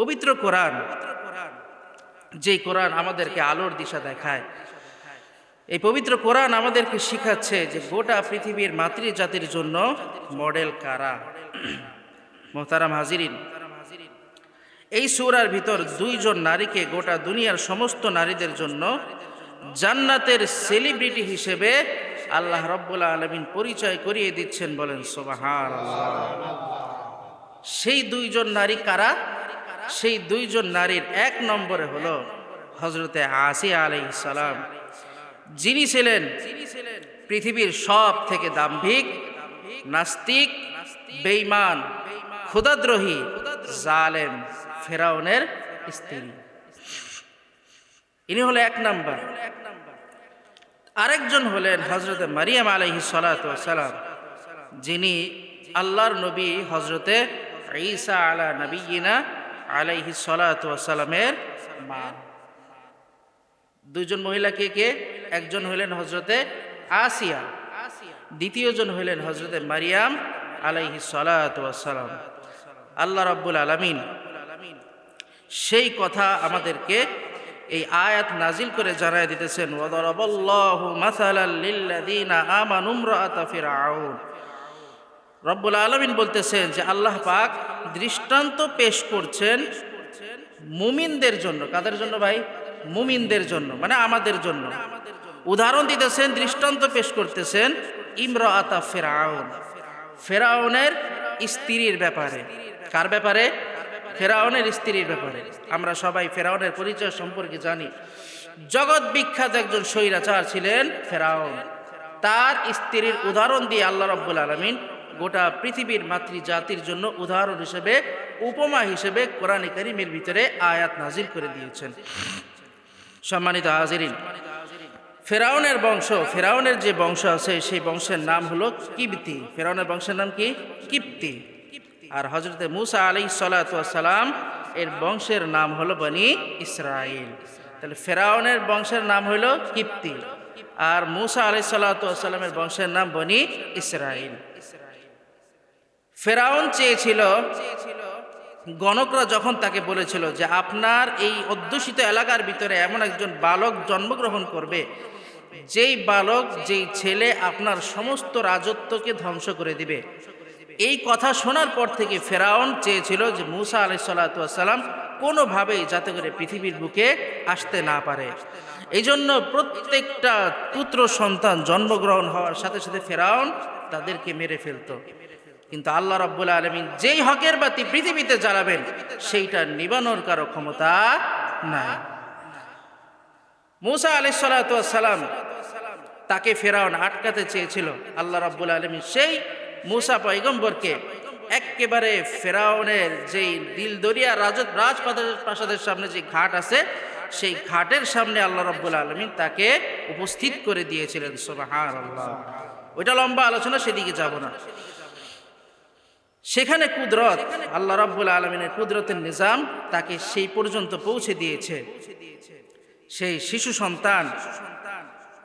পবিত্র কোরআন যে কোরআন আমাদেরকে আলোর দিশা দেখায়। এই পবিত্র কোরআন আমাদেরকে শিখাচ্ছে যে গোটা পৃথিবীর মাতৃজাতির জন্য মডেল কারা। মোহতারাম হাজিরিন, এই সুরার ভিতর দুইজন নারীকে গোটা দুনিয়ার সমস্ত নারীদের জন্য জান্নাতের সেলিব্রিটি হিসেবে আল্লাহ রব্বুল্লা আলমিন পরিচয় করিয়ে দিচ্ছেন বলেন সোবাহার সেই দুইজন নারী কারা? সেই দুইজন নারীর এক নম্বরে হলো হজরতে আসিয়া আলাই সালাম। যিনি ছিলেন পৃথিবীর সব থেকে দাম্ভিক, নাস্তিক, বেঈমান, ক্ষুদাদ্রোহী, জালেম ফেরাউনের স্ত্রী। ইনি হলো এক নাম্বার। আরেকজন হলেন হজরতে মারিয়াম আলহি সালাম, যিনি আল্লাহর নবী হজরতে ঈসা আলা নবীনা আলাইহি সালামের মা দুজন মহিলা কে কে? একজন হইলেন হজরতে আসিয়া দ্বিতীয়জন হইলেন হজরতে মারিয়াম আলাইহি সালাম আল্লাহ রাব্বুল আলামিন সেই কথা আমাদেরকে এই আয়াত নাজিল করে জানায় দিতেছেন। ওয়াদারাবাল্লাহু মাসালাল লিল্লাযীনা আমানু ইমরাআতা রব্বুল আলামিন বলতেছেন যে আল্লাহ পাক দৃষ্টান্ত পেশ করছেন মুমিনদের জন্য। কাদের জন্য ভাই? মুমিনদের জন্য মানে আমাদের জন্য। উদাহরণ দিতেছেন, দৃষ্টান্ত পেশ করতেছেন ইমর আতা ফেরাউন। ফেরাউনের স্ত্রীর ব্যাপারে। কার ব্যাপারে? ফেরাউনের স্ত্রীর ব্যাপারে। আমরা সবাই ফেরাউনের পরিচয় সম্পর্কে জানি। জগৎ বিখ্যাত একজন স্বৈরাচার ছিলেন ফেরাউন। তার স্ত্রীর উদাহরণ দিয়ে আল্লাহ রব্বুল আলমিন গোটা পৃথিবীর মাতৃজাতির জন্য উদাহরণ হিসেবে, উপমা হিসেবে কোরআন করিমের ভিতরে আয়াত নাজিল করে দিয়েছেন। সম্মানিত হাজিরিন, ফেরাউনের বংশ, ফেরাউনের যে বংশ আছে, সেই বংশের নাম হলো কিপ্তি ফেরাউনের বংশের নাম কি? কিপ্তি আর হজরতে মুসা আলি সালাম, এর বংশের নাম হলো বনি ইসরায়েল তাহলে ফেরাউনের বংশের নাম হলো কিপ্তি আর মুসা আলি সাল্লামের বংশের নাম বনি ইসরায়েল ফেরাউন চেয়েছিল, গণকরা যখন তাকে বলেছিল যে আপনার এই অধ্যুষিত এলাকার ভিতরে এমন একজন বালক জন্মগ্রহণ করবে, যেই বালক, যেই ছেলে আপনার সমস্ত রাজত্বকে ধ্বংস করে দিবে। এই কথা শোনার পর থেকে ফেরাউন চেয়েছিল যে মুসা আলি সাল্লাম কোনোভাবেই যাতে করে পৃথিবীর বুকে আসতে না পারে। এই জন্য প্রত্যেকটা পুত্র সন্তান জন্মগ্রহণ হওয়ার সাথে সাথে ফেরাউন তাদেরকে মেরে ফেলতো। কিন্তু আল্লাহ রব্বুল আলমিন যেই হকের বাতি পৃথিবীতে জ্বালাবেন সেইটা নিবানোর কারও ক্ষমতা নাই। মুসা আলি সালাম তাকে ফেরাউন আটকাতে চেয়েছিল। আল্লাহ রব্বুল আলমিন সেই মুসা পৈগম্বরকে একেবারে ফেরাউনের যেই দিলদরিয়া রাজ রাজপ্রাসাদের সামনে যে ঘাট আছে, সেই ঘাটের সামনে আল্লাহ রব্বুল আলমিন তাকে উপস্থিত করে দিয়েছিলেন। সোবাহার আল্লাহ ওইটা লম্বা আলোচনা, সেদিকে যাব না। সেখানে কুদরত, আল্লাহ রাব্বুল আলমিনের কুদরতের নিজাম তাকে সেই পর্যন্ত পৌঁছে দিয়েছে। সেই শিশু সন্তান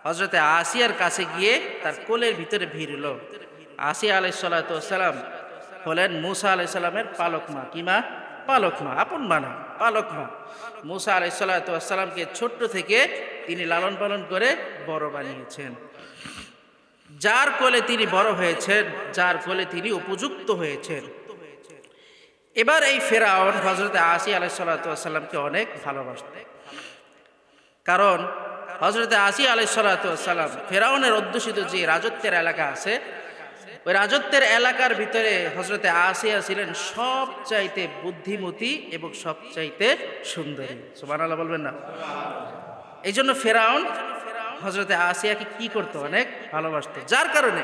হজরতে আসিয়ার কাছে গিয়ে তার কোলের ভিতরে ভিড়ল আসিয়া আলাই সাল্লাম হলেন মুসা আলাই সাল্লামের পালক মা। কি মা? পালক মা, আপন মা না, পালক মা। মুসা আলাই সাল্লাতামকে ছোট্ট থেকে তিনি লালন পালন করে বড় বানিয়েছেন। যার কোলে তিনি বড় হয়েছেন, যার কোলে তিনি উপযুক্ত হয়েছেন। এবার এই ফেরাউন হজরত আসি আলাইসাল্লামকে অনেক ভালোবাসতেন কারণ হজরতে আসি আলাইসাল্লাম ফেরাউনের অধ্যুষিত যে রাজত্বের এলাকা আছে, ওই রাজত্বের এলাকার ভিতরে হজরতে আসিয়া ছিলেন সব চাইতে বুদ্ধিমতী এবং সব চাইতে সুন্দরী। সুমান আল্লাহ বলবেন না? এই জন্য ফেরাউন হজরতে আসিয়াকে কি করতো? অনেক ভালোবাসতো। যার কারণে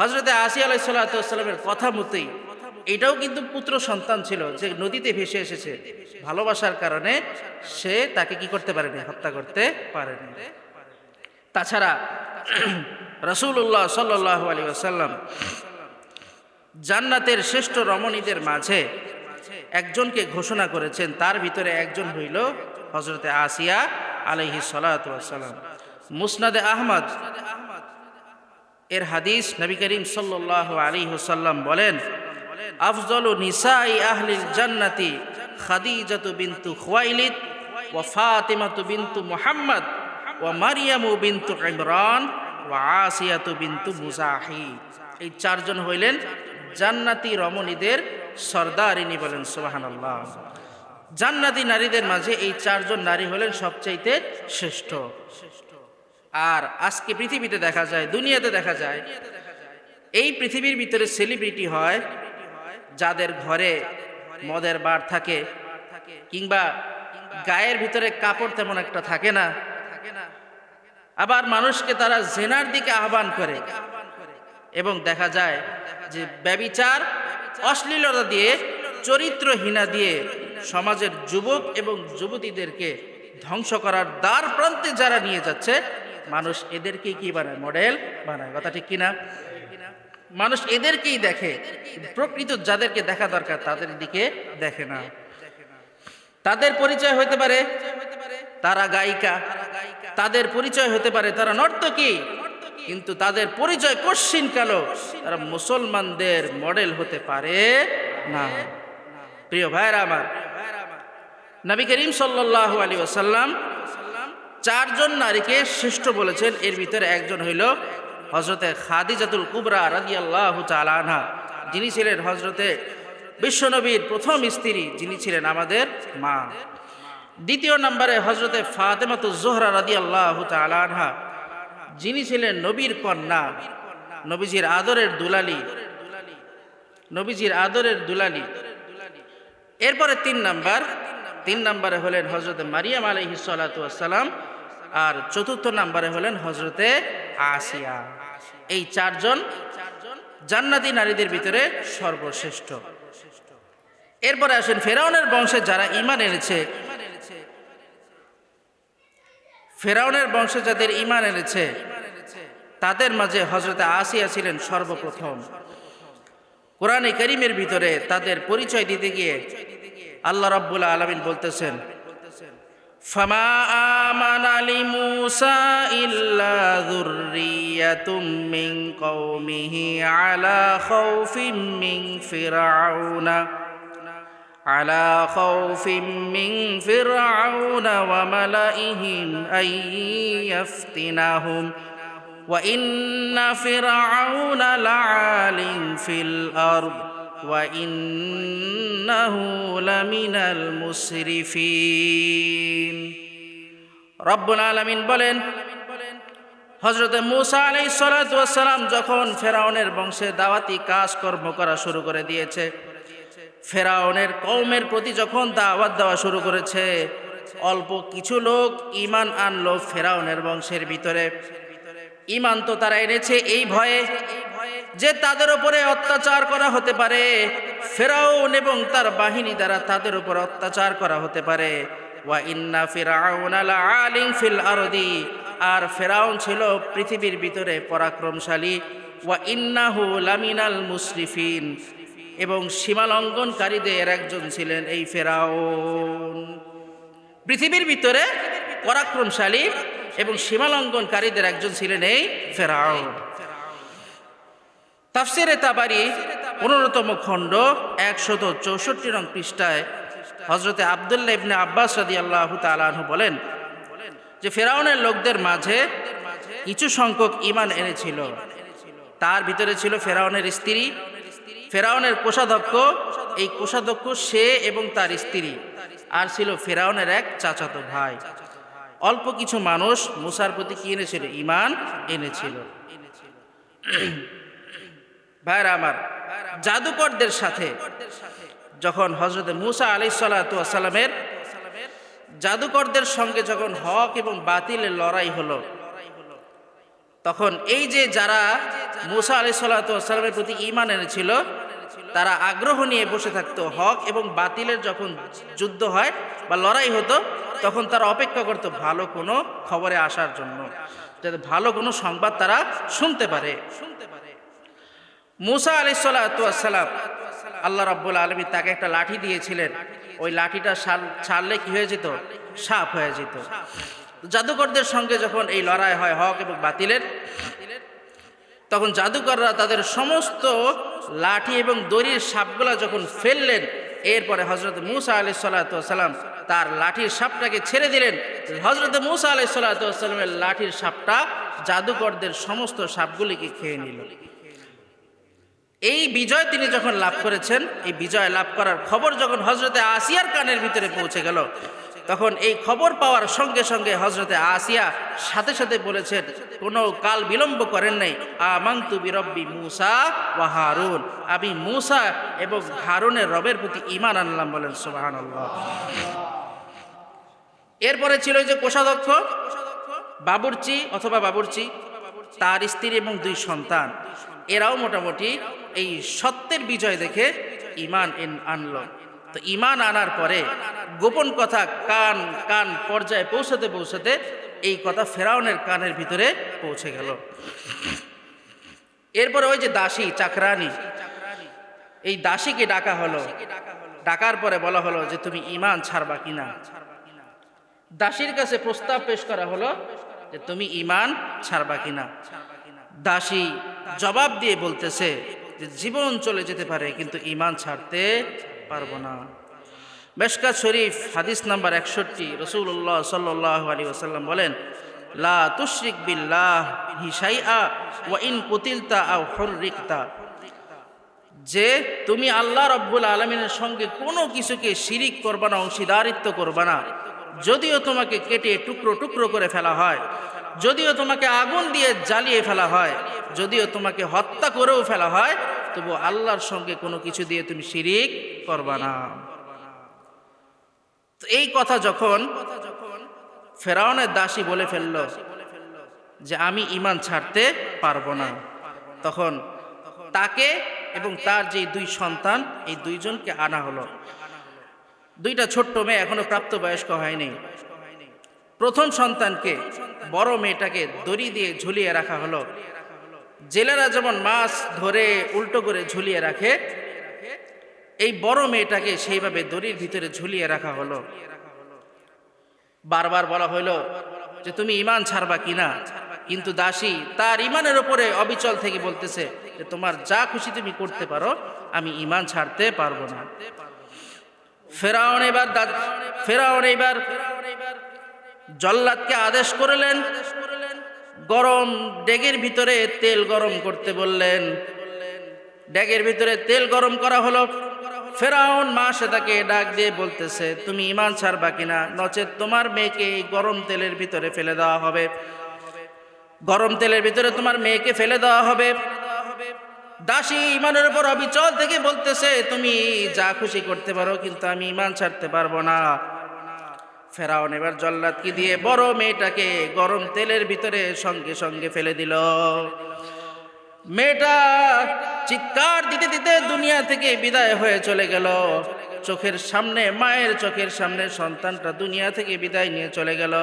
হজরতে আসিয়া আলাই কথা মতোই, এটাও কিন্তু পুত্র সন্তান ছিল যে নদীতে ভেসে এসেছে। ভালোবাসার কারণে সে তাকে কি করতে পারেনি? হত্যা করতে পারেনি। তাছাড়া রসুল্লাহ সাল্লাহ আলী আসাল্লাম জান্নাতের শ্রেষ্ঠ রমণীদের মাঝে একজনকে ঘোষণা করেছেন। তার ভিতরে একজন হইল হজরতে আসিয়া আলহি সালাম। মুসনাদে আহমদ। এর হাদিস নবী করিম সাল্লাহ আলী হুসাল্লাম বলেন, আফজল নিসাই আহলিল জান্নাতি খাদিজাতু বিন্তু খুয়াইলিদ ওয়া ফাতিমাতু বিন্তু মুহাম্মদ ওয়া মারিয়ামু বিন্তু ইমরান ওয়া আসিয়াতু বিন্তু মুজাহি এই চারজন হইলেন জান্নাতি রমণীদের সর্দারিনী বলেন, সুবহানাল্লাহ। জান্নাতি নারীদের মাঝে এই চারজন নারী হলেন সবচাইতে শ্রেষ্ঠ। আর আজকে পৃথিবীতে দেখা যায়, দুনিয়াতে দেখা যায়, এই পৃথিবীর ভিতরে সেলিব্রিটি হয় যাদের ঘরে মদের বার থাকে কিংবা গায়ের ভিতরে কাপড় তেমন একটা থাকে না। আবার মানুষকে তারা জেনার দিকে আহ্বান করে এবং দেখা যায় যে ব্যবিচার, অশ্লীলতা দিয়ে, চরিত্রহীনা দিয়ে সমাজের যুবক এবং যুবতীদেরকে ধ্বংস করার দ্বার প্রান্তে যারা নিয়ে যাচ্ছে মানুষ এদেরকেই কি বানায়? মডেল বানায়। কথা ঠিক কিনা? মানুষ এদেরকেই দেখে। প্রকৃত যাদেরকে দেখা দরকার, তাদের দিকে দেখে না। তাদের পরিচয় হতে পারে তারা গায়িকা। তাদের পরিচয় হতে পারে তারা নর্তকী। কিন্তু তাদের পরিচয় কশ্চিন কালো। তারা মুসলমানদের মডেল হতে পারে না। প্রিয় ভাইরা আমার, নবী করিম সাল্লাহ আলী ওসাল্লাম চারজন নারীকে শ্রেষ্ঠ বলেছেন। এর ভিতরে একজন হইল হজরতে খাদিজাতুল কুবরা রাজি আল্লাহ আনহা। যিনি ছিলেন হজরতে বিশ্বনবীর প্রথম স্ত্রী, যিনি ছিলেন আমাদের মা। দ্বিতীয় নম্বরে হজরতে ফাতেমাতু জোহরা রাদি আল্লাহ আনহা। যিনি ছিলেন নবীর কন্যা, নবীজির আদরের দুলালি, নবীজির আদরের দুলালি। এরপরে তিন নাম্বার, তিন নম্বরে হলেন হজরত মারিয়াম আলহি সালাম। আর চতুর্থ নাম্বারে হলেন হজরতে আসিয়া। এই চারজন জান্নাতি নারীদের ভিতরে সর্বশ্রেষ্ঠ। এরপরে আসেন ফেরাউনের বংশে যারা ইমান এনেছে। ফেরাউনের বংশে যাদের ইমান এনেছে, তাদের মাঝে হজরতে আসিয়া ছিলেন সর্বপ্রথম। কোরআনে করিমের ভিতরে তাদের পরিচয় দিতে গিয়ে আল্লাহ রাব্বুল আলমিন বলতেছেন فما آمن لموسى إلا ذرية من قومه على خوف من فرعون على خوف من فرعون وملئهم أن يفتنهم. وإن فرعون لعال في الأرض. وإنه لمن المسرفين رب العالمين বলেন হজরত মুসা আলাই সালাম যখন ফেরাউনের বংশে দাওয়াতি কাজকর্ম করা শুরু করে দিয়েছে ফেরাউনের কৌমের প্রতি যখন দাওয়াত দেওয়া শুরু করেছে অল্প কিছু লোক ইমান আনলো ফেরাউনের বংশের ভিতরে ইমান তো তারা এনেছে এই ভয়ে যে তাদের উপরে অত্যাচার করা হতে পারে, ফেরাউন এবং তার বাহিনী দ্বারা তাদের উপর অত্যাচার করা হতে পারে। ওয়া ইন্না ফিরাউন আলা আলিম ফিল আরদি, আর ফেরাউন ছিল পৃথিবীর ভিতরে পরাক্রমশালী। ওয়া ইন্নাহু লামিনাল মুসরিফিন, এবং সীমালঙ্ঘনকারীদের একজন ছিলেন এই ফেরাউন। পৃথিবীর ভিতরে পরাক্রমশালী এবং সীমালঙ্ঘনকারীদের একজন ছিলেন এই ফেরাউন। তাফসিরে তাবারি পনেরোতম খণ্ড, একশত চৌষট্টি নং পৃষ্ঠায় হজরতে আবদুল্লাহ ইবনে আব্বাস রাদি আল্লাহ তালাহু বলেন যে ফেরাউনের লোকদের মাঝে কিছু সংখ্যক ইমান এনেছিল। তার ভিতরে ছিল ফেরাউনের স্ত্রী। ফেরাউনের কোষাধ্যক্ষ, এই কোষাধ্যক্ষ সে এবং তার স্ত্রী। আর ছিল ফেরাউনের এক চাচাতো ভাই। অল্প কিছু মানুষ মুসার প্রতি কি এনেছিল? ইমান এনেছিল। ভাইরা আমার, জাদুকরদের সাথে, যখন হজরত মুসা আলি সাল্লামের জাদুকরদের সঙ্গে যখন হক এবং বাতিলের লড়াই হলো, তখন এই যে যারা মুসা আলি সাল্লামের প্রতি ইমান এনেছিল, তারা আগ্রহ নিয়ে বসে থাকতো হক এবং বাতিলের যখন যুদ্ধ হয় বা লড়াই হতো, তখন তারা অপেক্ষা করতো ভালো কোনো খবরে আসার জন্য, যাতে ভালো কোনো সংবাদ তারা শুনতে পারে শুনতে পারে। মুসা আলি সাল্লাম আল্লাহ রব্বুল আলমী তাকে একটা লাঠি দিয়েছিলেন। ওই লাঠিটা ছাড়লে কি হয়ে যেত? সাপ হয়ে যেত। জাদুকরদের সঙ্গে যখন এই লড়াই হয় হক এবং বাতিলের, তখন জাদুকররা তাদের সমস্ত লাঠি এবং দড়ির সাপগুলা যখন ফেললেন, এরপরে হজরত মুসা আলি সাল্লাম তার লাঠির সাপটাকে ছেড়ে দিলেন। হজরত মুসা আলি সাল্লামের লাঠির সাপটা জাদুকরদের সমস্ত সাপগুলিকে খেয়ে নিল। এই বিজয় তিনি যখন লাভ করেছেন, এই বিজয় লাভ করার খবর যখন হজরতে আসিয়ার কানের ভিতরে পৌঁছে গেল, তখন এই খবর পাওয়ার সঙ্গে সঙ্গে হজরতে আসিয়া সাথে সাথে বলেছেন, কোনো কাল বিলম্ব করেন নাই। আমাংতু বিরব্বি মুসা ওয়া হারুন। আমি মুসা এবং হারুনের রবের প্রতি ইমান আনলাম বলেন সুবাহান এরপরে ছিল যে কোষাধ্যক্ষ, বাবুরচি অথবা বাবুরচি, তার স্ত্রী এবং দুই সন্তান। এরাও মোটামুটি এই সত্যের বিজয় দেখে ইমান এন আনলো। তো ইমান আনার পরে গোপন কথা কান কান পর্যায়ে পৌঁছাতে পৌঁছাতে এই কথা ফেরাউনের কানের ভিতরে পৌঁছে গেল। এরপরে ওই যে দাসী, চাকরানি, এই দাসীকে ডাকা হলো। ডাকার পরে বলা হলো যে, তুমি ইমান ছাড়বা কিনা? দাসীর কাছে প্রস্তাব পেশ করা হলো যে, তুমি ইমান ছাড়বা কিনা? দাসী জবাব দিয়ে বলতেছে যে জীবন চলে যেতে পারে, কিন্তু ইমান ছাড়তে পারব না। মেশকা শরীফ, হাদিস নাম্বার একষট্টি রসুল্লাহ সাল্লাহ আলী ওসাল্লাম বলেন, লা তুশরিক বিল্লাহ ইন যে তুমি আল্লাহ রব্বুল আলমিনের সঙ্গে কোনো কিছুকে শিরিক করবা না, অংশীদারিত্ব করবা না, যদিও তোমাকে কেটে টুকরো টুকরো করে ফেলা হয়। যদিও তোমাকে আগুন দিয়ে জ্বালিয়ে ফেলা হয়, যদিও তোমাকে হত্যা করেও ফেলা হয়, তবু আল্লাহর সঙ্গে কোনো কিছু দিয়ে তুমি শিরিক করবা না। এই কথা যখন ফেরাউনের দাসী বলে ফেলল যে আমি ইমান ছাড়তে পারব না, তখন তাকে এবং তার যে দুই সন্তান, এই দুইজনকে আনা হলো। দুইটা ছোট্ট মেয়ে এখনও প্রাপ্তবয়স্ক হয়নি। প্রথম সন্তানকে বড় মেয়েটাকে দড়ি দিয়ে ঝুলিয়ে রাখা হলো। জেলেরা যেমন মাছ ধরে উল্টো করে ঝুলিয়ে রাখে, এই বড় মেয়েটাকে সেইভাবে দড়ির ভিতরে ঝুলিয়ে রাখা হলো। বারবার বলা হইল যে, তুমি ইমান ছাড়বা কিনা কিন্তু দাসী তার ইমানের ওপরে অবিচল থেকে বলতেছে যে, তোমার যা খুশি তুমি করতে পারো, আমি ইমান ছাড়তে পারব না। ফেরাউন এবার ফেরাউন এবার জল্লাদকে আদেশ করলেন, গরম ডেগের ভিতরে তেল গরম করতে বললেন। ডেগের ভিতরে তেল গরম করা হলো। ফেরাউন মা সে তাকে ডাক দিয়ে বলতেছে, তুমি ইমান ছাড়বা কিনা? নচেত তোমার মেয়েকে এই গরম তেলের ভিতরে ফেলে দেওয়া হবে। গরম তেলের ভিতরে তোমার মেয়েকে ফেলে দেওয়া হবে। দাসী ইমানের উপর অবিচল থেকে বলতেছে, তুমি যা খুশি করতে পারো, কিন্তু আমি ইমান ছাড়তে পারব না। ফেরাউন এবার জল্লাদকে দিয়ে বড় মেয়েটাকে গরম তেলের ভিতরে সঙ্গে সঙ্গে ফেলে দিল। মেয়েটা চিৎকার দিতে দিতে দুনিয়া থেকে বিদায় হয়ে চলে গেল। চোখের সামনে, মায়ের চোখের সামনে সন্তানটা দুনিয়া থেকে বিদায় নিয়ে চলে গেল।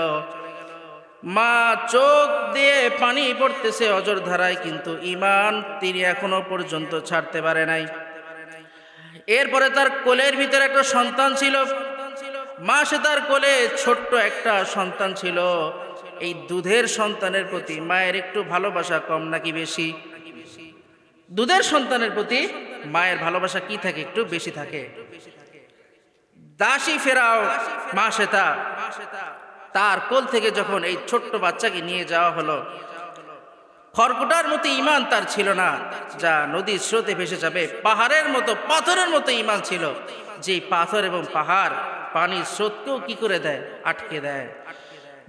মা চোখ দিয়ে পানি পড়তেছে অজর ধারায়, কিন্তু ইমান তিনি এখনও পর্যন্ত ছাড়তে পারে নাই। এরপরে তার কোলের ভিতরে একটা সন্তান ছিল মা সে তার কোলে ছোট্ট একটা সন্তান ছিল। এই দুধের সন্তানের প্রতি মায়ের একটু ভালোবাসা কম নাকি বেশি? দুধের সন্তানের প্রতি মায়ের ভালোবাসা কি থাকে? একটু বেশি থাকে। দাসী ফেরাও মা সেতা তার কোল থেকে যখন এই ছোট্ট বাচ্চাকে নিয়ে যাওয়া হলো, খড়কুটার মতো ইমান তার ছিল না, যা নদীর স্রোতে ভেসে যাবে, পাহাড়ের মতো, পাথরের মতো ইমান ছিল। যে পাথর এবং পাহাড় পানির স্রোতকেও কি করে দেয়? আটকে দেয়।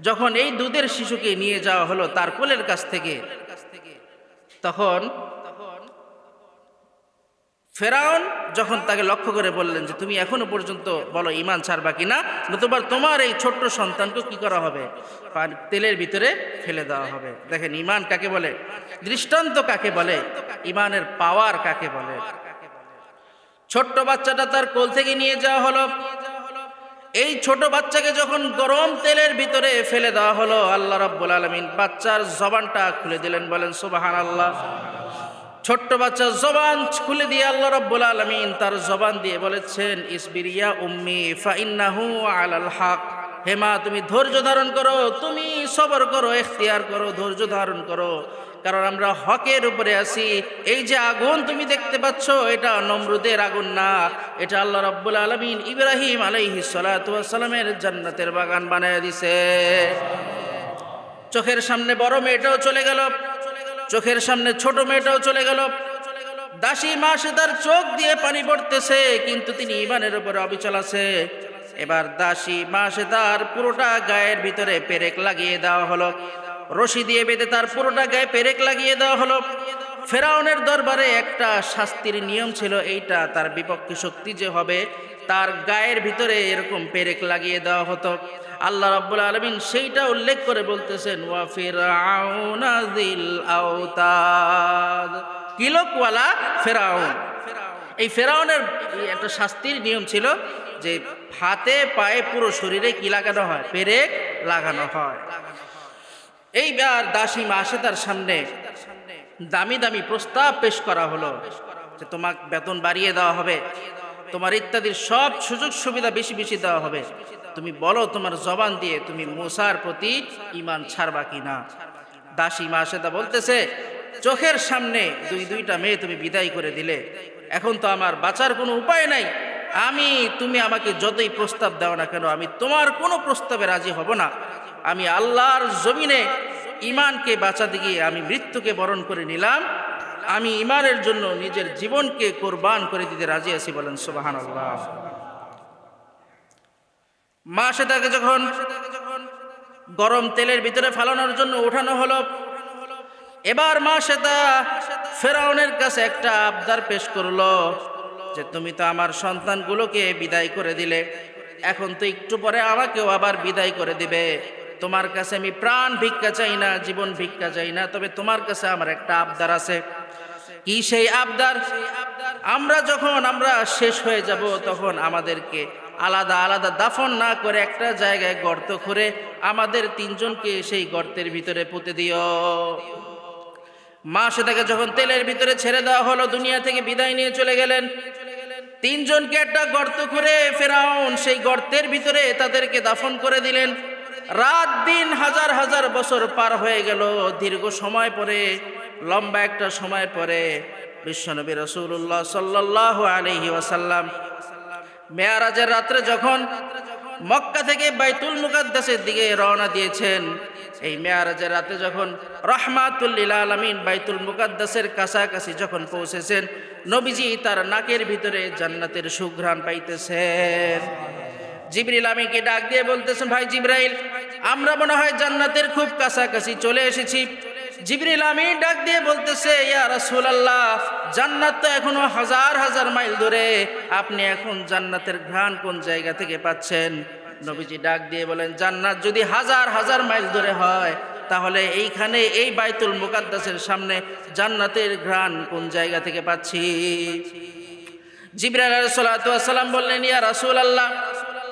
যখন এই দুধের শিশুকে নিয়ে যাওয়া হলো তার কোলের কাছ থেকে, তখন ফেরাউন যখন তাকে লক্ষ্য করে বললেন যে, তুমি এখনও পর্যন্ত বলো ইমান ছাড়বা কিনা? নতুবা তোমার এই ছোট্ট সন্তানকে কি করা হবে? তেলের ভিতরে ফেলে দেওয়া হবে। দেখেন ইমান কাকে বলে? দৃষ্টান্ত কাকে বলে? ইমানের পাওয়ার কাকে বলে? ছোট্ট বাচ্চাটা তার কোল থেকে নিয়ে যাওয়া হলো। এই ছোট বাচ্চাকে যখন গরম তেলের ভিতরে ফেলে দেওয়া হলো, আল্লাহ রাব্বুল আলমিন বাচ্চার জবানটা খুলে দিলেন, বলেন সুবাহান আল্লাহ ছোট্ট বাচ্চা জবান খুলে দিয়ে আল্লাহ রব্বুল আলমিন তার জবান দিয়ে বলেছেন ইসবিরিয়া উম্মি, ফাইন্নাহু আলাল হক। হেমা তুমি ধৈর্য ধারণ করো, তুমি সবর করো এখতিয়ার করো, ধৈর্য ধারণ করো। কারণ আমরা হকের উপরে আছি। এই যে আগুন তুমি দেখতে পাচ্ছ, এটা নমরুদের আগুন না। এটা আল্লাহ রাব্বুল আলমিন ইব্রাহিম আলাইহি সালামের জান্নাতের বাগান বানায় দিছে। চোখের সামনে বড় মেয়েটাও চলে গেল। চোখের সামনে ছোট মেয়েটাও চলে গেল। দাসী মা সে তার চোখ দিয়ে পানি পড়তেছে, কিন্তু তিনি ইমানের উপরে অবিচল আছে। এবার দাসী মা সে তার পুরোটা গায়ের ভিতরে পেরেক লাগিয়ে দেওয়া হলো। রশি দিয়ে বেঁধে তার পুরোটা গায়ে পেরেক লাগিয়ে দেওয়া হলো। ফেরাউনের দরবারে একটা শাস্তির নিয়ম ছিল, এইটা তার বিপক্ষে শক্তি যে হবে, তার গায়ের ভিতরে এরকম পেরেক লাগিয়ে দেওয়া হতো। আল্লাহ রাব্বুল আলমিন সেইটা উল্লেখ করে বলতেছেন ওয়াফির কিলকওয়ালা ফেরাউন। এই ফেরাউনের একটা শাস্তির নিয়ম ছিল যে হাতে পায়ে পুরো শরীরে কি লাগানো হয়? পেরেক লাগানো হয়। এইবার দাসী মাসে তার সামনে দামি দামি প্রস্তাব পেশ করা হলো যে তোমাকে বেতন বাড়িয়ে দেওয়া হবে, তোমার ইত্যাদির সব সুযোগ সুবিধা বেশি বেশি দেওয়া হবে। তুমি বলো তোমার জবান দিয়ে তুমি মুসার প্রতি ইমান ছাড়বা কি না দাসী মা সেটা বলতেছে, চোখের সামনে দুই দুইটা মেয়ে তুমি বিদায় করে দিলে। এখন তো আমার বাঁচার কোনো উপায় নাই। আমি, তুমি আমাকে যতই প্রস্তাব দাও না কেন, আমি তোমার কোনো প্রস্তাবে রাজি হব না। আমি আল্লাহর জমিনে ইমানকে বাঁচাতে গিয়ে আমি মৃত্যুকে বরণ করে নিলাম। আমি ইমানের জন্য নিজের জীবনকে কোরবান করে দিতে রাজি আছি বলেন সুবাহান আল্লাহ মা সেটাকে যখন গরম তেলের ভিতরে ফালানোর জন্য ওঠানো হলো, এবার মা সেটা ফেরাউনের কাছে একটা আবদার পেশ করল যে, তুমি তো আমার সন্তানগুলোকে বিদায় করে দিলে, এখন তো একটু পরে আমাকেও আবার বিদায় করে দিবে। তোমার কাছে আমি প্রাণ ভিক্ষা চাই না, জীবন ভিক্ষা চাই না, তবে তোমার কাছে আমার একটা আবদার আছে। কি সেই আবদার? আমরা যখন আমরা শেষ হয়ে যাব, তখন আমাদেরকে আলাদা আলাদা দাফন না করে একটা জায়গায় গর্ত করে আমাদের তিনজনকে সেই গর্তের ভিতরে পুঁতে দিও। মা সেটাকে যখন তেলের ভিতরে ছেড়ে দেওয়া হলো, দুনিয়া থেকে বিদায় নিয়ে চলে গেলেন। তিনজনকে একটা গর্ত করে ফেরাউন সেই গর্তের ভিতরে তাদেরকে দাফন করে দিলেন। রাত দিন হাজার হাজার বছর পার হয়ে গেল। দীর্ঘ সময় পরে, লম্বা একটা সময় পরে বিশ্বনবী রসুল্লাহ সাল্লাহ আলহি ওয়াসাল্লাম মেয়ারাজের রাত্রে যখন মক্কা থেকে বাইতুল মুকাদ্দাসের দিকে রওনা দিয়েছেন, এই মেয়ারাজের রাতে যখন রহমাতুল্লিল আলমিন বাইতুল মুকাদ্দাসের কাছাকাছি যখন পৌঁছেছেন, নবীজি তার নাকের ভিতরে জান্নাতের সুঘ্রাণ পাইতেছেন। জিবরিল আমিকে ডাক দিয়ে বলতেছেন, ভাই জিব্রাইল, আমরা মনে হয় জান্নাতের খুব কাছাকাছি চলে এসেছি। জিবরিল আমি ডাক দিয়ে বলতেছে, ইয়া রাসূলুল্লাহ, জান্নাত তো এখনও হাজার হাজার মাইল দূরে। আপনি এখন জান্নাতের ঘ্রাণ কোন জায়গা থেকে পাচ্ছেন? নবীজি ডাক দিয়ে বলেন, জান্নাত যদি হাজার হাজার মাইল দূরে হয়, তাহলে এইখানে এই বাইতুল মুকাদ্দাসের সামনে জান্নাতের ঘ্রাণ কোন জায়গা থেকে পাচ্ছি? আলাইহিস সালাম বললেন, ইয়া রাসূলুল্লাহ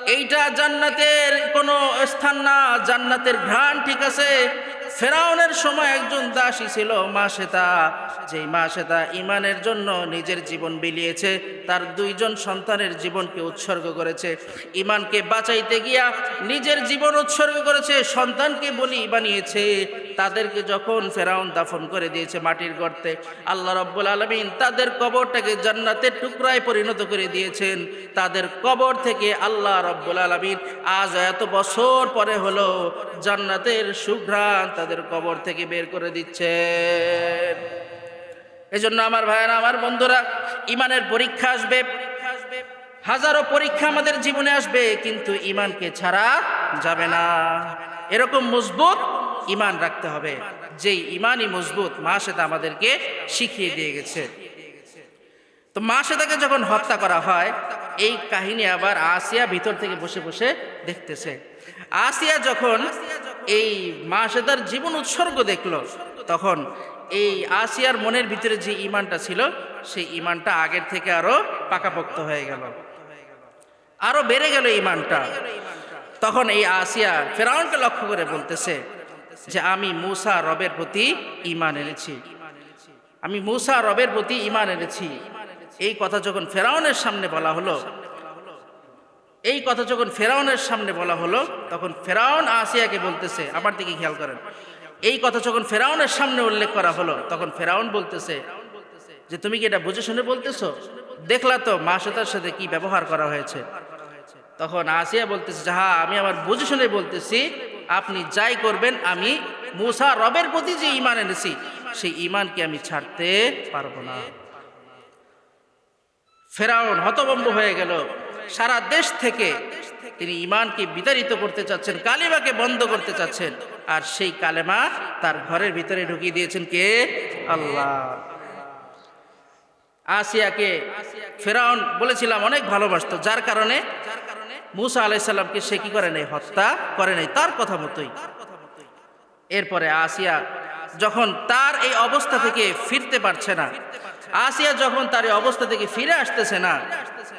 এইটা জান্নাতের কোনো স্থান না জান্নাতের ঘ্রাণ ঠিক আছে। ফেরাউনের সময় একজন দাসী ছিল মা সেতা যেই মা সেতা ইমানের জন্য নিজের জীবন বিলিয়েছে, তার দুইজন সন্তানের জীবনকে উৎসর্গ করেছে। ইমানকে বাঁচাইতে গিয়া নিজের জীবন উৎসর্গ করেছে, সন্তানকে বলি বানিয়েছে। তাদেরকে যখন ফেরাউন দাফন করে দিয়েছে মাটির গর্তে, আল্লাহ রব্বুল আলমিন তাদের কবরটাকে জান্নাতের টুকরায় পরিণত করে দিয়েছেন। তাদের কবর থেকে আল্লাহ রব্বুল আলমিন আজ এত বছর পরে হলো, জান্নাতের সুঘ্রাণ তাদের কবর থেকে বের করে দিচ্ছেন এজন্য আমার ভাইয়েরা, আমার বন্ধুরা, ইমানের পরীক্ষা আসবে। হাজারো পরীক্ষা আমাদের জীবনে আসবে, কিন্তু ইমানকে ছাড়া যাবে না। এরকম মজবুত ইমান রাখতে হবে। যেই ইমানই মজবুত, মা সেটা আমাদেরকে শিখিয়ে দিয়ে গেছে। তো মা সেটাকে যখন হত্যা করা হয়, এই কাহিনী আবার আসিয়া ভিতর থেকে বসে বসে দেখতেছে। আসিয়া যখন এই মা সেতার জীবন উৎসর্গ দেখল। তখন এই আসিয়ার মনের ভিতরে যে ইমানটা ছিল, সেই ইমানটা আগের থেকে আরও পাকাপোক্ত হয়ে গেল। আরও বেড়ে গেল ইমানটা তখন এই আসিয়া ফেরাউনকে লক্ষ্য করে বলতেছে যে, আমি মুসা রবের প্রতি ইমান এনেছি। আমি মুসা রবের প্রতি ইমান এনেছি। এই কথা যখন ফেরাউনের সামনে বলা হলো এই কথা যখন ফেরাউনের সামনে বলা হলো, তখন ফেরাউন আসিয়াকে বলতেছে, আমার দিকে খেয়াল করেন। এই কথা যখন ফেরাউনের সামনে উল্লেখ করা হলো, তখন ফেরাউন বলতেছে যে, তুমি কি এটা বুঝে শুনে বলতেছো? দেখলা তো মা শ্বেতার সাথে কি ব্যবহার করা হয়েছে? তখন আসিয়া বলতেছে, যে হ্যাঁ আমি আমার বুঝে শুনে বলতেছি, আপনি যাই করবেন, আমি মুসা রবের প্রতি যে ইমান এনেছি, সেই ইমানকে আমি ছাড়তে পারব না। ফেরাউন হতবম্ব হয়ে গেল। সারা দেশ থেকে তিনি ইমানকে বিতাড়িত করতে চাচ্ছেন, কালিমাকে বন্ধ করতে চাচ্ছেন। আর সেই কালেমা তার ঘরের ভিতরে ঢুকিয়ে দিয়েছেন কে? আল্লাহ। আসিয়াকে ফেরাউন বলেছিলাম, অনেক ভালোবাসতো, যার কারণে মুসা আলাইসাল্লামকে সে কি করে নাই হত্যা করে নাই তার কথা মতোই। এরপরে আসিয়া যখন তার এই অবস্থা থেকে ফিরতে পারছে না, আসিয়া যখন তার এই অবস্থা থেকে ফিরে আসতেছে না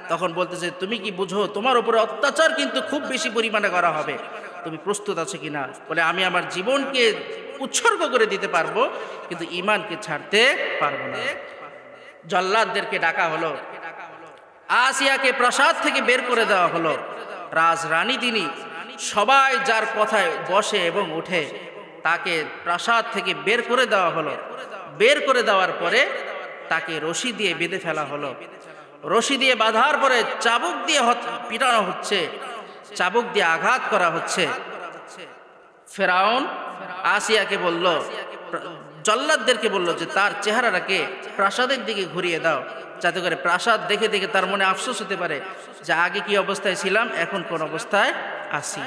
তখন বলতেছে, তুমি কি বুঝো, তোমার উপরে অত্যাচার কিন্তু খুব বেশি পরিমাণে করা হবে। তুমি প্রস্তুত আছো কিনা? বলে, আমি আমার জীবনকে উৎসর্গ করে দিতে পারব, কিন্তু ইমানকে ছাড়তে পারব না। জল্লাদদেরকে ডাকা হলো। আসিয়াকে প্রাসাদ থেকে বের করে দেওয়া হলো। রাজরানী তিনি সবাই যার কথায় বসে এবং উঠে তাকে প্রাসাদ থেকে বের করে দেওয়া হলো। বের করে দেওয়ার পরে তাকে রশি দিয়ে বেঁধে ফেলা হলো। রশি দিয়ে বাঁধার পরে চাবুক দিয়ে পিটানো হচ্ছে। চাবুক দিয়ে আঘাত করা হচ্ছে। ফেরাউন আসিয়াকে বলল, জল্লাদদেরকে বলল যে, তার চেহারাটাকে প্রাসাদের দিকে ঘুরিয়ে দাও, যাতে করে প্রাসাদ দেখে দেখে তার মনে আফসোস হতে পারে যে, আগে কি অবস্থায় ছিলাম, এখন কোন অবস্থায় আসি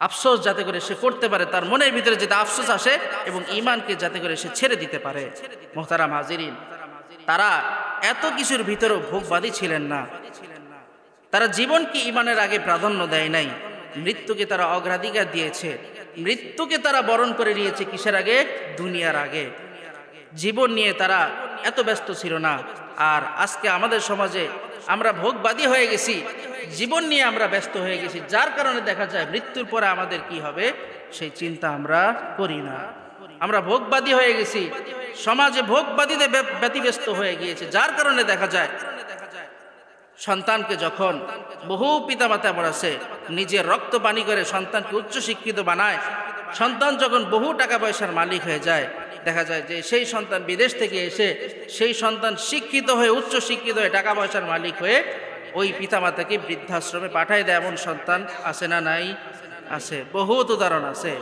আফসোস যাতে করে সে করতে পারে, তার মনের ভিতরে যাতে আফসোস আসে এবং ইমানকে যাতে করে সে ছেড়ে দিতে পারে। মোহতারাম হাজিরিন, তারা এত কিছুর ভিতরেও ভোগবাদী ছিলেন না। তারা জীবনকে ইমানের আগে প্রাধান্য দেয় নাই। মৃত্যুকে তারা অগ্রাধিকার দিয়েছে। মৃত্যুকে তারা বরণ করে নিয়েছে কিসের আগে? দুনিয়ার আগে। জীবন নিয়ে তারা এত ব্যস্ত ছিল না। আর আজকে আমাদের সমাজে আমরা ভোগবাদী হয়ে গেছি। জীবন নিয়ে আমরা ব্যস্ত হয়ে গেছি। যার কারণে দেখা যায় মৃত্যুর পরে আমাদের কি হবে? সেই চিন্তা আমরা করি না। আমরা ভোগবাদী হয়ে গেছি। সমাজে ভোগবাদীতে ব্যতিব্যস্ত হয়ে গিয়েছে। যার কারণে দেখা যায়, সন্তানকে যখন বহু পিতামাতা আছে, নিজের রক্ত পানি করে সন্তানকে উচ্চ শিক্ষিত বানায়, সন্তান যখন বহু টাকা পয়সার মালিক হয়ে যায়, দেখা যায় যে সেই সন্তান বিদেশ থেকে এসে সেই সন্তান শিক্ষিত হয়ে, উচ্চ শিক্ষিত হয়ে টাকা পয়সার মালিক হয়ে ওই পিতামাতাকে বৃদ্ধাশ্রমে পাঠায় দেয়। এমন সন্তান আছে না নাই? আছে। বহুত উদাহরণ আছে।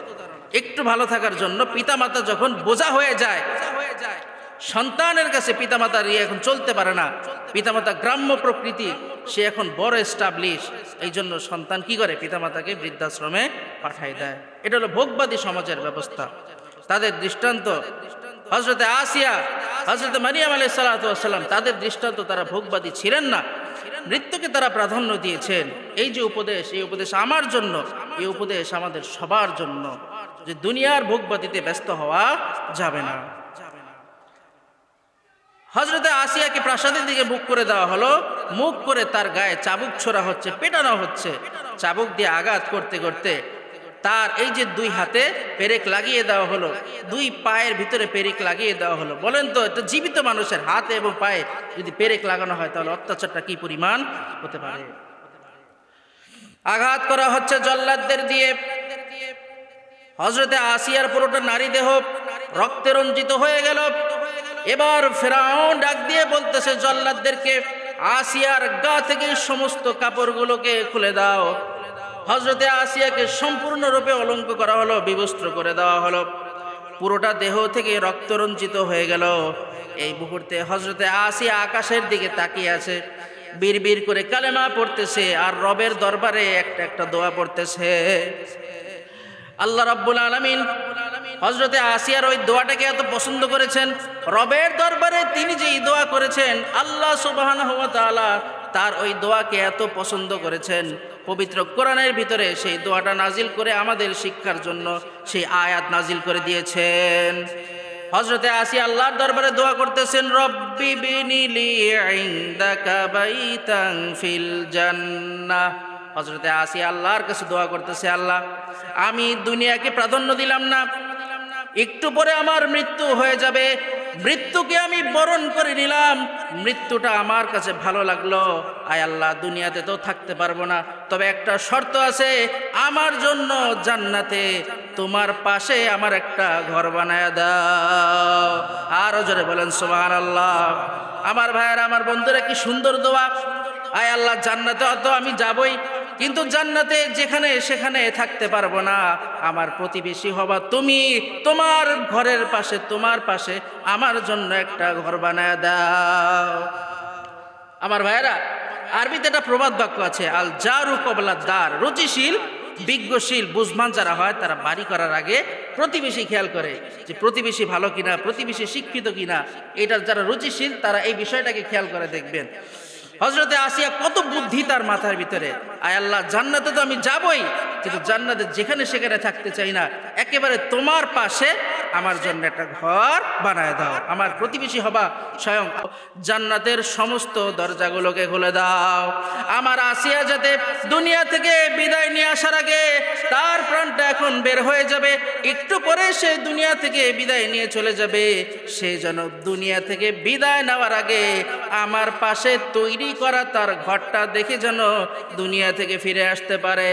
একটু ভালো থাকার জন্য পিতামাতা যখন বোঝা হয়ে যায়, সন্তানের কাছে পিতামাতার ইয়ে এখন চলতে পারে না। পিতামাতা গ্রাম্য প্রকৃতি, সে এখন বড় এস্টাবলিশ এই জন্য সন্তান কি করে? পিতামাতাকে বৃদ্ধাশ্রমে পাঠাই দেয়। এটা হলো ভোগবাদী সমাজের ব্যবস্থা। তাদের দৃষ্টান্ত হজরতে আসিয়া হজরতে মারিয়াম আলাই সাল্লাম তাদের দৃষ্টান্ত তারা ভোগবাদী ছিলেন না। মৃত্যুকে তারা প্রাধান্য দিয়েছেন। এই যে উপদেশ, এই উপদেশ আমার জন্য, এই উপদেশ আমাদের সবার জন্য। যে দুনিয়ার ভোগবাদীতে ব্যস্ত হওয়া যাবে না। হজরতে আসিয়াকে প্রাসাদের দিকে মুখ করে দেওয়া হলো। মুখ করে তার গায়ে চাবুক ছোড়া হচ্ছে, পেটানো হচ্ছে। চাবুক দিয়ে আঘাত করতে করতে তার এই যে দুই হাতে পেরেক লাগিয়ে দেওয়া হলো, দুই পায়ের ভিতরে পেরেক লাগিয়ে দেওয়া হলো। বলেন তো, এটা জীবিত মানুষের হাতে এবং পায়ে যদি পেরেক লাগানো হয়, তাহলে অত্যাচারটা কি পরিমাণ হতে পারে? আঘাত করা হচ্ছে জল্লাদদের দিয়ে। হজরতে আসিয়ার পুরোটা নারী দেহ রক্তে রঞ্জিত হয়ে গেল। এবার ফেরাউন ডাক দিয়ে বলতেছে জল্লাদদেরকে আসিয়ার গা থেকে সমস্ত কাপড়গুলোকে খুলে দাও। হজরতে আসিয়াকে সম্পূর্ণরূপে অলঙ্ক করা হলো, বিবস্ত্র করে দেওয়া হলো। পুরোটা দেহ থেকে রক্ত রঞ্জিত হয়ে গেল। এই মুহূর্তে হজরতে আসিয়া আকাশের দিকে তাকিয়ে আছে। বীর বীর করে কালেমা পড়তেছে আর রবের দরবারে একটা একটা দোয়া পড়তেছে। আল্লাহ রাব্বুল আলামিন হজরতে আসিয়ার ওই দোয়াটাকে এত পছন্দ করেছেন। রবের দরবারে তিনি যে দোয়া করেছেন, আল্লাহ সুবহানাহু ওয়া তাআলা তার ওই দোয়াকে এত পছন্দ করেছেন। পবিত্র কোরআনের ভিতরে সেই দোয়াটা নাজিল করে আমাদের শিক্ষার জন্য সেই আয়াত নাজিল করে দিয়েছেন। হজরতে আসি আল্লাহর দরবারে দোয়া করতেছেন, রব্বি বিনিলি ইনদাকা বাইতান ফিল জান্নাহ। হজরতে আসি আল্লাহর কাছে দোয়া করতেছে, আল্লাহ, আমি দুনিয়াকে প্রাধান্য দিলাম না। একটু পরে আমার মৃত্যু হয়ে যাবে। মৃত্যুকে আমি বরণ করে নিলাম। মৃত্যুটা আমার কাছে ভালো লাগল। আয় আল্লাহ, দুনিয়াতে তো থাকতে পারব না। তবে একটা শর্ত আছে, আমার জন্য জান্নাতে তোমার পাশে আমার একটা ঘর বানায় দাও। আরও জোরে বলেন সোহান আল্লাহ আমার ভাইয়ের, আমার বন্ধুরা, কি সুন্দর দোয়া। আয় আল্লাহ, জান্নাতে অত আমি যাবই। কিন্তু জান্নাতে যেখানে সেখানে থাকতে পারব না। আমার প্রতিবেশী হবা তুমি, তোমার ঘরের পাশে, তোমার পাশে আমার জন্য একটা ঘর বানায় দাও। আমার ভাইয়েরা, আরবিতে একটা প্রবাদ বাক্য আছে, আল জারু কবলা দার। রুচিশীল, বিজ্ঞশীল বুঝমান যারা হয়, তারা বাড়ি করার আগে প্রতিবেশী খেয়াল করে যে প্রতিবেশী ভালো কিনা, প্রতিবেশী শিক্ষিত কিনা। এটার যারা রুচিশীল, তারা এই বিষয়টাকে খেয়াল করে দেখবেন। হজরতে আসিয়া কত বুদ্ধি তার মাথার ভিতরে। আয় আল্লাহ, জান্নাতে তো আমি যাবই, কিন্তু জান্নাতে যেখানে সেখানে থাকতে চাই না। একেবারে তোমার পাশে আমার জন্য একটা ঘর বানায় দাও, আমার প্রতিবেশী হবা স্বয়ং। জান্নাতের সমস্ত দরজাগুলোকে খুলে দাও। আমার আসিয়া যাতে দুনিয়া থেকে বিদায় নিয়ে আসার আগে তার প্রাণটা এখন বের হয়ে যাবে। একটু পরে সে দুনিয়া থেকে বিদায় নিয়ে চলে যাবে। সে যেন দুনিয়া থেকে বিদায় নেওয়ার আগে আমার পাশে তৈরি করা তার ঘরটা দেখে যেন দুনিয়া থেকে ফিরে আসতে পারে।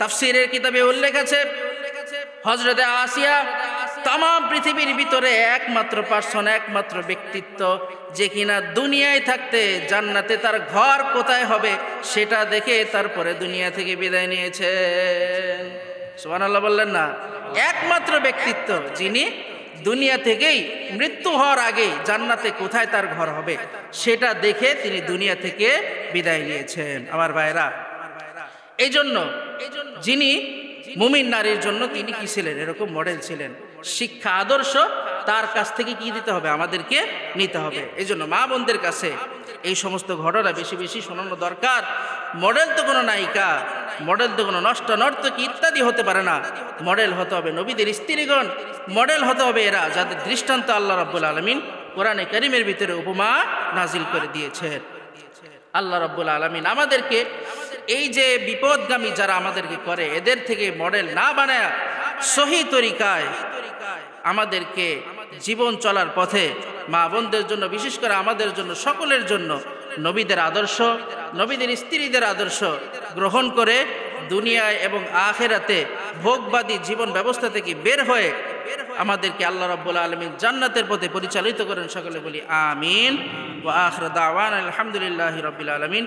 তাফসিরের কিতাবে উল্লেখ আছে হজরতে আসিয়া তাম পৃথিবীর ভিতরে একমাত্র পার্সন, একমাত্র ব্যক্তিত্ব যে কিনা দুনিয়ায় থাকতে জান্নাতে তার ঘর কোথায় হবে সেটা দেখে তারপরে দুনিয়া থেকে বিদায় নিয়েছেন সুবহানাল্লাহ বললেন না। একমাত্র ব্যক্তিত্ব যিনি দুনিয়া থেকেই মৃত্যু হওয়ার আগেই জান্নাতে কোথায় তার ঘর হবে সেটা দেখে তিনি দুনিয়া থেকে বিদায় নিয়েছেন। আমার ভাইরা এই জন্য যিনি মুমিন নারীর জন্য তিনি কি ছিলেন? এরকম মডেল ছিলেন। শিক্ষা আদর্শ, তার কাছ থেকে কি দিতে হবে? আমাদেরকে নিতে হবে। এই জন্য মা বোনদের কাছে এই সমস্ত ঘটনা বেশি বেশি শোনানো দরকার। মডেল তো কোনো নায়িকা, মডেল তো কোনো নষ্ট নর্তকী ইত্যাদি হতে পারে না। মডেল হতে হবে নবীদের স্ত্রীগণ, মডেল হতে হবে এরা যাদের দৃষ্টান্ত আল্লাহ রাব্বুল আলমিন কোরআনে করিমের ভিতরে উপমা নাজিল করে দিয়েছেন। আল্লাহ রব্বুল আলমিন আমাদেরকে এই যে বিপদগামী যারা আমাদেরকে করে, এদের থেকে মডেল না বানায় সহি তরিকায় আমাদেরকে জীবন চলার পথে মা বোনদের জন্য, বিশেষ করে আমাদের জন্য, সকলের জন্য নবীদের আদর্শ, নবীদের স্ত্রীদের আদর্শ গ্রহণ করে দুনিয়ায় এবং আখেরাতে ভোগবাদী জীবন ব্যবস্থা থেকে বের হয়ে আমাদেরকে আল্লাহ রব্বুল আলমিন জান্নাতের পথে পরিচালিত করেন। সকলে বলি আমিন। ও আখর দাওয়ান আলহামদুলিল্লাহ রবিল আলমিন।